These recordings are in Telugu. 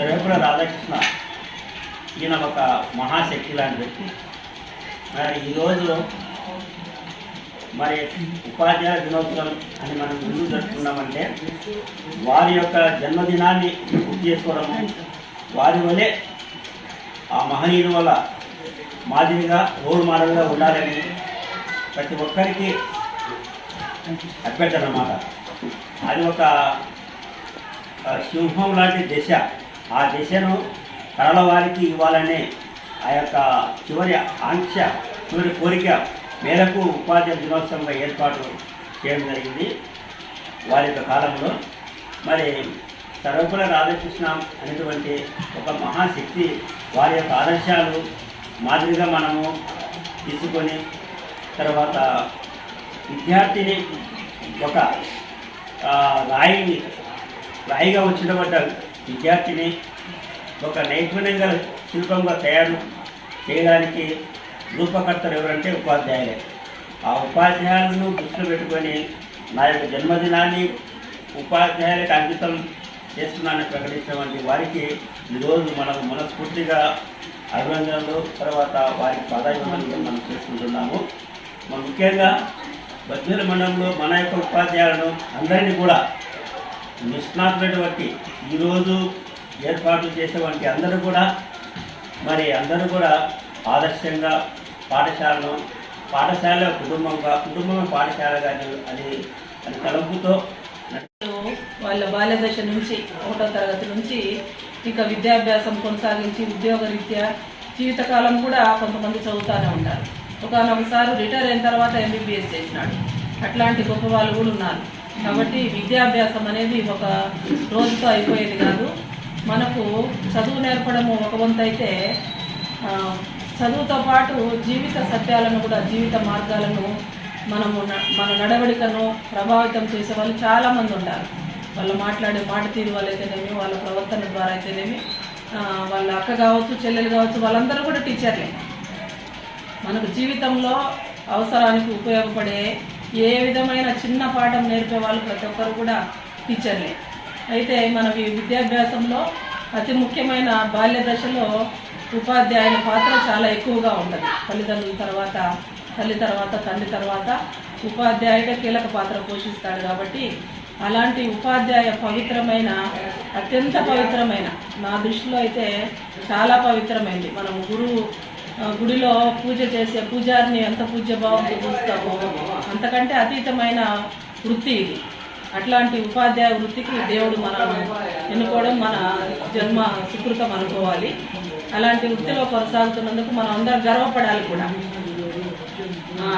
సర్వేపుర రాధాకృష్ణ. ఈయన ఒక మహాశక్తి లాంటి వ్యక్తి. మరి ఈరోజు మరి ఉపాధ్యాయ దినోత్సవం అని మనం ముందు జరుపుకున్నామంటే వారి యొక్క జన్మదినాన్ని గుర్తు చేసుకోవడము వారి వలె ఆ మహనీయుల వల్ల మాదిరిగా రోల్ మోడల్గా ఉండాలని ప్రతి ఒక్కరికి అభ్యర్థన అన్నమాట. అది ఒక సింహం లాంటి దశ. ఆ దిశను కళల వారికి ఇవ్వాలనే ఆ యొక్క చివరి ఆంక్ష చివరి కోరిక మేరకు ఉపాధ్యాయ దినోత్సవంగా ఏర్పాటు చేయడం జరిగింది. వారి యొక్క కాలంలో మరి సర్వకుల రాధాకృష్ణ అనేటువంటి ఒక మహాశక్తి వారి యొక్క ఆదర్శాలు మాదిరిగా మనము తీసుకొని తర్వాత విద్యార్థిని ఒక రాయిని రాయిగా వచ్చినటువంటి విద్యార్థిని ఒక నైపుణ్యంగా శిల్పంగా తయారు చేయడానికి రూపకర్తలు ఎవరంటే ఉపాధ్యాయులే. ఆ ఉపాధ్యాయులను దృష్టిలో పెట్టుకొని నా యొక్క జన్మదినాన్ని ఉపాధ్యాయులకు అంకితం చేస్తున్నానని ప్రకటించినటువంటి వారికి ఈరోజు మనకు మనస్ఫూర్తిగా అభినందనలు తర్వాత వారికి ప్రాధాన్యతలు మనం చేసుకుంటున్నాము. మనం ముఖ్యంగా బద్వేలు మండలంలో మన యొక్క ఉపాధ్యాయులను అందరినీ కూడా నిష్ణాతులైనటువంటి ఈరోజు ఏర్పాటు చేసేటువంటి అందరూ కూడా మరి అందరూ కూడా ఆదర్శంగా పాఠశాలను పాఠశాల కుటుంబంగా కుటుంబం పాఠశాలగా అని అది అది తలంపుతో వాళ్ళ బాల్య దశ నుంచి ఒకటో తరగతి నుంచి ఇంకా విద్యాభ్యాసం కొనసాగించి ఉద్యోగరీత్యా జీవితకాలం కూడా కొంతమంది చదువుతూనే ఉంటారు. ఒకనొకసారి రిటైర్ అయిన తర్వాత ఎంబీబీఎస్ చేసినాడు. అట్లాంటి గొప్ప వాళ్ళు కూడా ఉన్నారు. కాబట్టి విద్యాభ్యాసం అనేది ఒక రోజుతో అయిపోయేది కాదు. మనకు చదువు నేర్పడము ఒక వంతు అయితే చదువుతో పాటు జీవిత సత్యాలను కూడా జీవిత మార్గాలను మనము మన నడవడికను ప్రభావితం చేసే వాళ్ళు చాలామంది ఉంటారు వాళ్ళు మాట్లాడే మాట తీరు వాళ్ళైతేనేమి వాళ్ళ ప్రవర్తన ద్వారా అయితేనేమి వాళ్ళ అక్క కావచ్చు చెల్లెలు కావచ్చు వాళ్ళందరూ కూడా టీచర్లే. మనకు జీవితంలో అవసరానికి ఉపయోగపడే ఏ విధమైన చిన్న పాఠం నేర్పే వాళ్ళు ప్రతి ఒక్కరు కూడా టీచర్లే అయితే మన ఈ విద్యాభ్యాసంలో అతి ముఖ్యమైన బాల్య దశలో ఉపాధ్యాయుల పాత్ర చాలా ఎక్కువగా ఉంటుంది. తల్లిదండ్రుల తర్వాత తల్లి తర్వాత తండ్రి తర్వాత ఉపాధ్యాయుడే కీలక పాత్ర పోషిస్తాడు కాబట్టి అలాంటి ఉపాధ్యాయ పవిత్రమైన అత్యంత పవిత్రమైన నా దృష్టిలో అయితే చాలా పవిత్రమైంది. మనం గురువు గుడిలో పూజ చేసే పూజారిని ఎంత పూజ్య భావంతో చూస్తామో. అంతకంటే అతీతమైన వృత్తి ఇది. అట్లాంటి ఉపాధ్యాయ వృత్తికి దేవుడు మనం ఎన్నుకోవడం మన జన్మ సుకృతం అనుకోవాలి. అలాంటి వృత్తిలో కొనసాగుతున్నందుకు మనం అందరం గర్వపడాలి కూడా.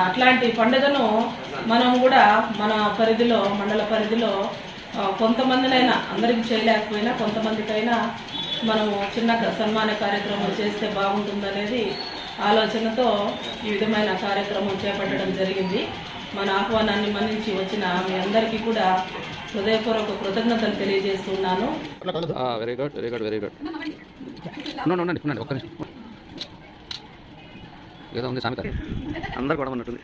అట్లాంటి పండుగను మనం కూడా మన పరిధిలో మండల పరిధిలో కొంతమందినైనా అందరికీ చేయలేకపోయినా కొంతమందికైనా మనము చిన్న సన్మాన కార్యక్రమం చేస్తే బాగుంటుందనేది ఆలోచనతో ఈ విధమైన కార్యక్రమం చేపట్టడం జరిగింది. మన ఆహ్వానాన్ని మన్నించి వచ్చిన మీ అందరికీ కూడా హృదయపూర్వక కృతజ్ఞతలు తెలియజేస్తున్నాను. Very good very good very good ఉండండి ఉండండి ఉండండి ఒక్క నిమిషం. ఏదో ఉంది సామెత. అందరు కూడా ఉన్నట్టుంది.